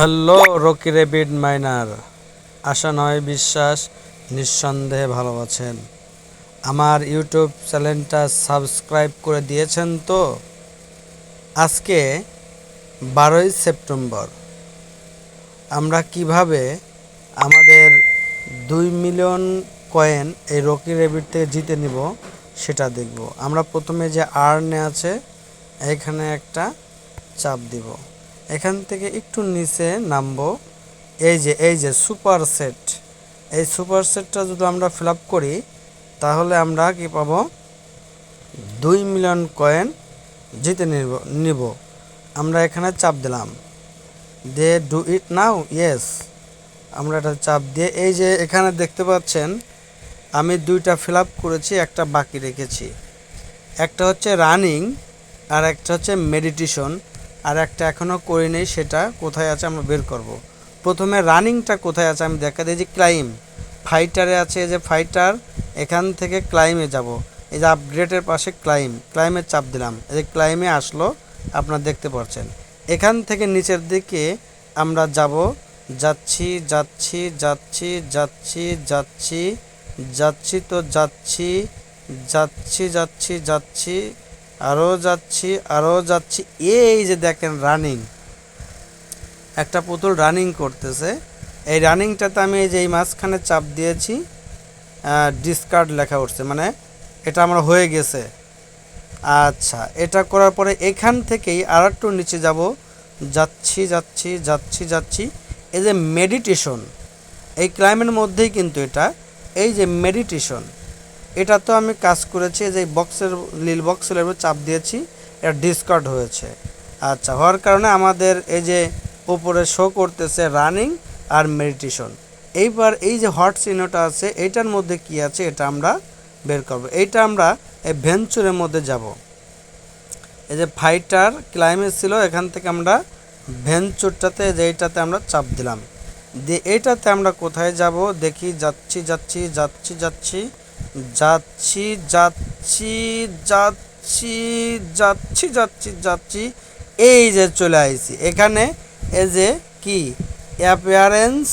Hello Rocky Rabbit Miner. আশা নয়, বিশ্বাস, নিঃসন্দেহে ভালো আছেন। আমার ইউটিউব চ্যানেলটা সাবস্ক্রাইব করে দিয়েছেন তো? আজকে বারোই সেপ্টেম্বর। আমরা কীভাবে আমাদের দুই মিলিয়ন কয়েন এই রকি রেবিট থেকে জিতে নিব সেটা দেখব। আমরা প্রথমে যে আর্নে আছে, এখানে একটা চাপ দিব। এখান থেকে একটু নিচে নামবো। এই যে এই যে সুপার সেট। এই সুপার সেটটা যদি আমরা ফিল করি, তাহলে আমরা কি পাবো? দুই মিলিয়ন কয়েন জিতে নিব নিব। আমরা এখানে চাপ দিলাম। They do it now, yes. আমরা এটা চাপ দিয়ে, এই যে এখানে দেখতে পাচ্ছেন, আমি দুইটা ফিল করেছি, একটা বাকি রেখেছি। একটা হচ্ছে রানিং, আর একটা হচ্ছে মেডিটেশন। আর একটা এখনও করিনি সেটা কোথায় আছে আমরা বের করব। প্রথমে রানিংটা কোথায় আছে আমি দেখা দিই যে ক্লাইম। ফাইটারে আছে এই যে ফাইটার, এখান থেকে ক্লাইমে যাব। এই যে আপগ্রেডের পাশে ক্লাইম ক্লাইমে চাপ দিলাম। এই যে ক্লাইমে আসলো, আপনারা দেখতে পাচ্ছেন এখান থেকে নিচের দিকে আমরা যাব, যাচ্ছি যাচ্ছি যাচ্ছি যাচ্ছি যাচ্ছি যাচ্ছি তো যাচ্ছি যাচ্ছি যাচ্ছি যাচ্ছি আরও যাচ্ছি আরও যাচ্ছি। এই যে দেখেন রানিং একটা পুতুল রানিং করতেছে। এই রানিংটাতে আমি এই যে এই মাঝখানে চাপ দিয়েছি ডিসকার্ড লেখা উঠছে। মানে এটা আমার হয়ে গেছে। আচ্ছা এটা করার পরে এখান থেকেই আর একটু নিচে যাব। যাচ্ছি যাচ্ছি যাচ্ছি যাচ্ছি। এই যে মেডিটেশন এই ক্লাইমের মধ্যেই কিন্তু এটা। এই যে মেডিটেশন এটা তো আমি কাজ করেছি যে বক্সের লিল বক্সের উপর চাপ দিয়েছি, এটা ডিসকার্ড হয়েছে। আচ্ছা হওয়ার কারণে আমাদের এই যে উপরে শো করতেছে রানিং আর মেডিটেশন এইবার এই যে হট চিহ্নটা আছে, এইটার মধ্যে কি আছে এটা আমরা বের করব। এইটা আমরা এই ভেঞ্চুরের মধ্যে যাব। এই যে ফাইটার ক্লাইমেট ছিল, এখান থেকে আমরা ভেঞ্চুরটাতে যে এইটাতে আমরা চাপ দিলাম। দিয়ে এইটাতে আমরা কোথায় যাব? দেখি, যাচ্ছি যাচ্ছি যাচ্ছি যাচ্ছি। যাচ্ছি যাচ্ছি যাচ্ছি যাচ্ছি যাচ্ছি যাচ্ছি। এই যে চলে আইছি। এখানে এই যে কি? অ্যাপিয়ারেন্স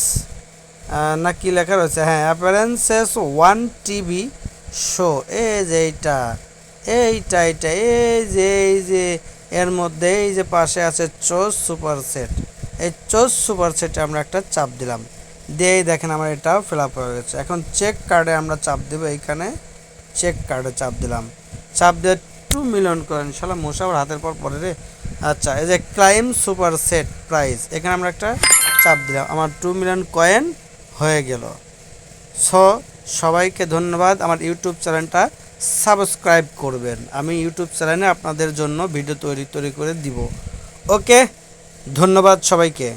না কি লেখা রয়েছে? হ্যাঁ অ্যাপিয়ারেন্সেস ওয়ান টিভি শো এই যে এইটা এইটা এইটা, এই যে এই যে, এর মধ্যে এই যে পাশে আছে চোস সুপার সেট এই চোস সুপার সেটে আমরা একটা চাপ দিলাম। দিয়েই দেখেন আমার এটাও ফিল আপ হয়ে গেছে। এখন চেক কার্ডে আমরা চাপ দেবো, এইখানে চেক কার্ডে চাপ দিলাম। চাপ দিয়ে টু মিলিয়ন করেন ইনশাল্লাহ মশা আবার হাতের পর পরে রে। আচ্ছা এই যে ক্লাইম সুপার সেট প্রাইস এখানে আমরা একটা চাপ দিলাম। আমার টু মিলিয়ন কয়েন হয়ে গেল। সো সবাইকে ধন্যবাদ। আমার ইউটিউব চ্যানেলটা সাবস্ক্রাইব করবেন। আমি ইউটিউব চ্যানেলে আপনাদের জন্য ভিডিও তৈরি তৈরি করে দিব। ওকে ধন্যবাদ সবাইকে।